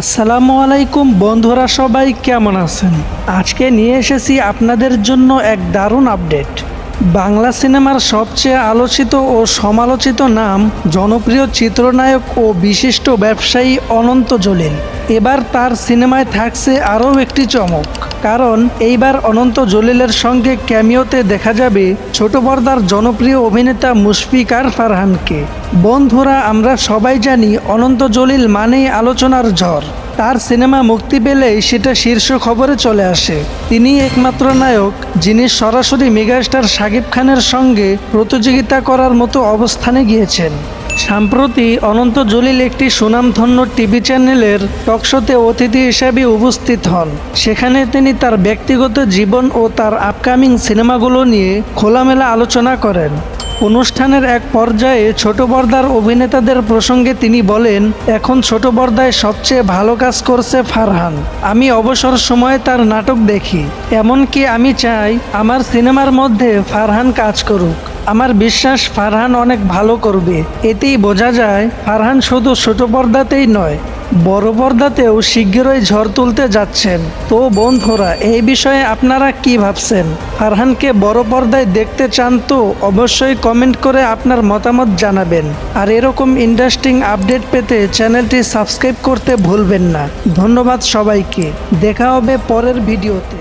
আসসালামু আলাইকুম বন্ধুরা সবাই, কেমন আছেন? আজকে নিয়ে এসেছি আপনাদের জন্য এক দারুণ আপডেট। বাংলা সিনেমার সবচেয়ে আলোচিত ও সমালোচিত নাম, জনপ্রিয় চিত্রনায়ক ও বিশিষ্ট ব্যবসায়ী অনন্ত জলিল। এবার তার সিনেমায় থাকছে আরও একটি চমক। কারণ এইবার অনন্ত জলিলের সঙ্গে ক্যামিওতে দেখা যাবে ছোট পর্দার জনপ্রিয় অভিনেতা মুশফিকার ফারহানকে। বন্ধুরা, আমরা সবাই জানি অনন্ত জলিল মানেই আলোচনার ঝড়। তার সিনেমা মুক্তি পেলেই সেটা শীর্ষ খবরে চলে আসে। তিনি একমাত্র নায়ক, যিনি সরাসরি মেগাস্টার শাকিব খানের সঙ্গে প্রতিযোগিতা করার মতো অবস্থানে গিয়েছেন। সম্প্রতি অনন্ত জলিল একটি সুনামধন্য টিভি চ্যানেলের টকশোতে অতিথি হিসেবে উপস্থিত হন। সেখানে তিনি তার ব্যক্তিগত জীবন ও তার আপকামিং সিনেমাগুলো নিয়ে খোলামেলা আলোচনা করেন। অনুষ্ঠানের এক পর্যায়ে ছোট পর্দার অভিনেতাদের প্রসঙ্গে তিনি বলেন, এখন ছোট পর্দায় সবচেয়ে ভালো কাজ করছে ফারহান। আমি অবসর সময়ে তার নাটক দেখি। এমনকি আমি চাই আমার সিনেমার মধ্যে ফারহান কাজ করুক। আমার বিশ্বাস ফারহান অনেক ভালো করবে। এতেই বোঝা যায়, ফারহান শুধু ছোট পর্দাতেই নয়, বড় পর্দাতেও শীঘ্রই ঝড় তুলতে যাচ্ছেন। তো বন্ধুরা, এই বিষয়ে আপনারা কি ভাবছেন? ফারহানকে বড় পর্দায় দেখতে চান তো অবশ্যই কমেন্ট করে আপনার মতামত জানাবেন। আর এরকম ইন্টারেস্টিং আপডেট পেতে চ্যানেলটি সাবস্ক্রাইব করতে ভুলবেন না। ধন্যবাদ সবাইকে। দেখা হবে পরের ভিডিওতে।